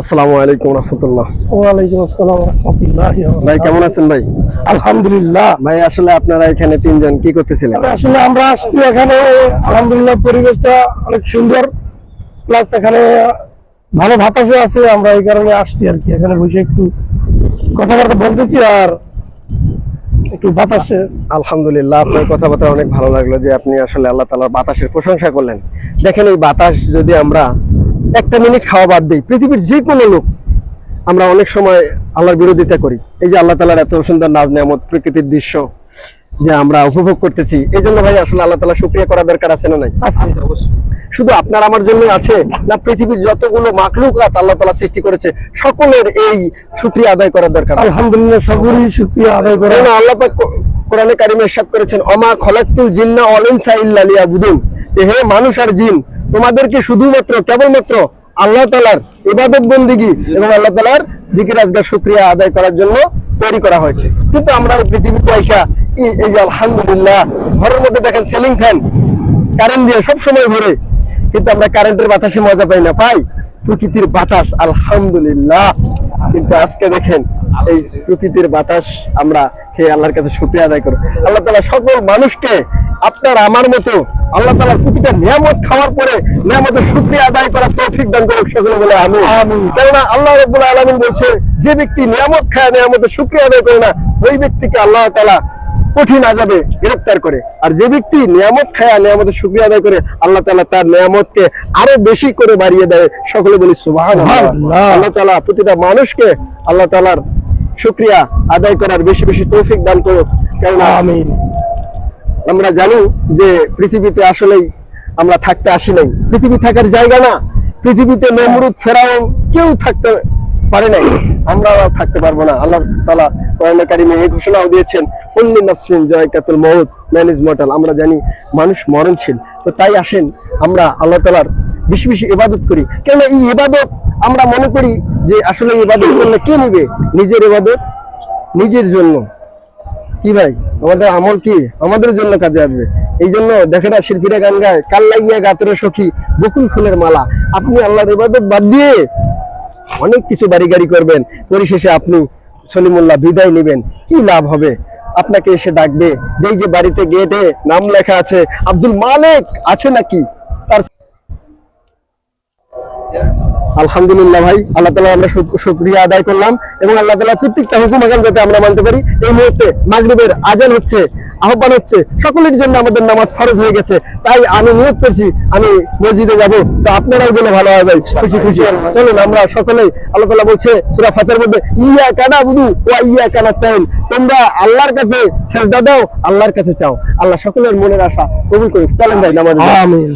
আসসালামু আলাইকুম রহমতুল্লাহ। ওয়ালাইকুম আসসালাম রহমতুল্লাহ ভাই কেমন আছেন ভাই? আলহামদুলিল্লাহ। ভাই আসলে আপনারা এখানে তিনজন কি করতেছিলেন? আসলে আমরা আসছি এখানে আলহামদুলিল্লাহ পরিবেশটা অনেক সুন্দর। প্লাস এখানে ভালো বাতাসও আছে আমরা এই কারণে আসছি আর কি। এখানে বসে একটু কথাবার্তা বলতেছি আর একটু বাতাসে। আলহামদুলিল্লাহ, আপনার কথাবার্তা অনেক ভালো লাগল যে আপনি আসলে আল্লাহ তালার বাতাসের প্রশংসা করলেন। দেখেন এই বাতাস যদি আমরা একটা মিনিট খাওয়া বাদ দিই, পৃথিবীর যে কোনো লোক, আমরা অনেক সময় আল্লাহর বিরোধিতা করি। এই যে আল্লাহ তালার এত সুন্দর নাজ নেয়ামত প্রকৃতির দৃশ্য যে আমরা উপভোগ করতেছি। এই জন্য ভাই আসলে আল্লাহ তালা শুক্রিয়া করা দরকার আছে না নাই? আছে শুধু আপনার আমার জন্য আছে না পৃথিবীর যতগুলো মাকলুকাত আল্লাহ তালা সৃষ্টি করেছে সকলের এই শুক্রিয়া আদায় করার দরকার আলহামদুলিল্লাহ সকলেই শুক্রিয়া আদায় করে। কেননা আল্লাহ পাক কোরআনে কারিমে ইরশাদ করেছেন অমা খলাকতুল জিন্না ওয়াল ইনসা ইল্লা লিয়াবুদুন। যে হে মানুষ আর জিন তোমাদেরকে শুধুমাত্র কেবলমাত্র আল্লাহ তাআলার ইবাদত বন্দিগি এবং আল্লাহ তাআলার জিকির আজগার শুকরিয়া আদায় করার জন্য তৈরি করা হয়েছে। কিন্তু আমরা পৃথিবীতে আইসা এই- এই যে আলহামদুলিল্লাহ ঘরের মধ্যে দেখেন সিলিং ফ্যান কারেন্ট দিয়ে সব সময় ভরে। কিন্তু আমরা কারেন্টের বাতাসে মজা পাই না। পাই প্রকৃতির বাতাস আলহামদুলিল্লাহ। কিন্তু আজকে দেখেন এই প্রকৃতির বাতাস আমরা খেয়ে আল্লাহর কাছে শুক্রিয়া আদায় করি। আল্লাহ তালা সকল মানুষকে আপনার আমার মতো আল্লাহ তালার প্রতিটা নিয়ামত খাওয়ার পরে নিয়ামতের শুক্রিয়া আদায় করার তৌফিক দান করুক সকলে বলে আমি কেননা আল্লাহ রব্বুল আলমিন বলছে যে ব্যক্তি নিয়ামত খায় নিয়ামতের শুক্রিয়া আদায় করে না ওই ব্যক্তিকে আল্লাহ তালা কঠিন আজাবে গ্রেফতার করে। আর যে ব্যক্তি নিয়ামত খায় নিয়ামতের শুক্রিয়া আদায় করে আল্লাহ তালা তার নিয়ামতকে আরও বেশি করে বাড়িয়ে দেয়। সকলে বলি সুবাহ আল্লাহ তালা প্রতিটা মানুষকে আল্লাহ তালার শুক্রিয়া আদায় করার বেশি বেশি তৌফিক দান করুক। কেননা আমিন। আমরা জানি যে পৃথিবীতে আসলেই আমরা থাকতে আসি নাই। পৃথিবী থাকার জায়গা না। পৃথিবীতে নমরুদ ফেরাউন কেউ থাকতে পারে নাই। আমরাও থাকতে পারব না। আল্লাহ তালা কোরআনে এই ঘোষণাও দিয়েছেন উল্লি নাসিন জয়কাতুল মৌত ম্যানেজ মর্টাল। আমরা জানি মানুষ মরণশীল। তো তাই আসেন, আমরা আল্লাহ তালার বেশি বেশি ইবাদত করি। কেননা এই ইবাদত আমরা মনে করি যে আসলে ইবাদত করলে কে নিবে? নিজের ইবাদত, নিজের জন্য। কি ভাই? আমাদের আমল কি? আমাদের জন্য কাজে আসবে। এই জন্য দেখে না, শিল্পীরা গান গায় কাল লাগিয়া গাতরে সখী, বকুল ফুলের মালা। আপনি আল্লাহর ইবাদত বাদ দিয়ে অনেক কিছু বাড়ি গাড়ি করবেন, পরিশেষে আপনি সলিমুল্লাহ বিদায় নেবেন। কি লাভ হবে? আপনাকে এসে ডাকবে, যেই যে বাড়িতে গেটে নাম লেখা আছে, আব্দুল মালিক আছে নাকি? আলহামদুলিল্লাহ ভাই আল্লাহ তালা আমরা শুক- শুকরিয়া আদায় করলাম এবং আল্লাহ তালা প্রত্যেকটা হুকুম আগাম যাতে আমরা মানতে পারি। এই মুহূর্তে মাগরিবের আজান হচ্ছে আহ্বান হচ্ছে সকলের জন্য আমাদের নামাজ ফরজ হয়ে গেছে। তাই আমি নিয়োগ করছি আমি মসজিদে যাব। তো আপনারাও গেলে ভালো হয় ভাই খুশি খুশি। চলুন আমরা সকলেই আল্লাহ তালা বলছে সুরা ফাতের মধ্যে ইয়া কানা বুধু ওয়া ইয়া কানাস্তাইন তোমরা আল্লাহর কাছে সেজদা দাও আল্লাহর কাছে চাও। আল্লাহ সকলের মনের আশা কবুল করুক। চলেন ভাই নামাজ আমিন।